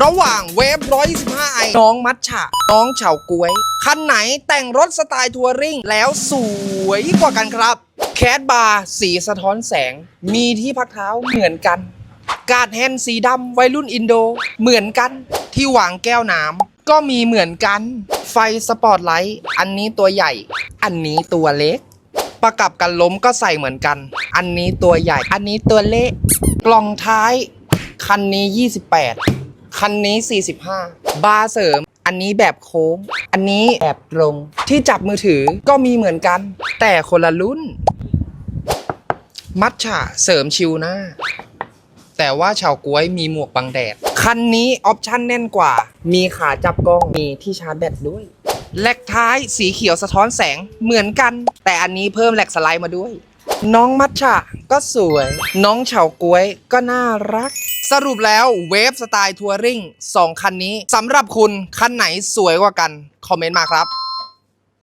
ระหว่างเวฟ125ไอน้องมัทฉะน้องเฉาก๊วย คันไหนแต่งรถสไตล์ทัวริงแล้วสวยกว่ากันครับ แคดบาร์สีสะท้อนแสง มีที่พักเท้าเหมือนกัน กาดแฮนด์สีดำวัยรุ่นอินโด เหมือนกันที่วางแก้วน้ำก็มีเหมือนกัน ไฟสปอตไลท์อันนี้ตัวใหญ่ อันนี้ตัวเล็กประกับกันล้มก็ใส่เหมือนกัน อันนี้ตัวใหญ่ อันนี้ตัวเล็ก กล่องท้าย คันนี้ 28 คันนี้ 45 บาร์เสริม อันนี้แบบโค้ง อันนี้แบบตรง ที่จับมือถือก็มีเหมือนกัน แต่คนละรุ่น มัทฉะเสริมชิวหน้า แต่ว่าชาวกล้วยมีหมวกบังแดด คันนี้ออปชั่นแน่นกว่า มีขาจับกล้อง มีที่ชาร์จแบตด้วยแหลกท้ายสีเขียวสะท้อนแสงเหมือนกัน แต่อันนี้เพิ่มแหลกสไลด์มาด้วย น้องมัทฉะก็สวย น้องเฉาก้วยก็น่ารัก สรุปแล้วเวฟสไตล์ทัวริงสองคันนี้สำหรับคุณคันไหนสวยกว่ากัน คอมเมนต์มาครับ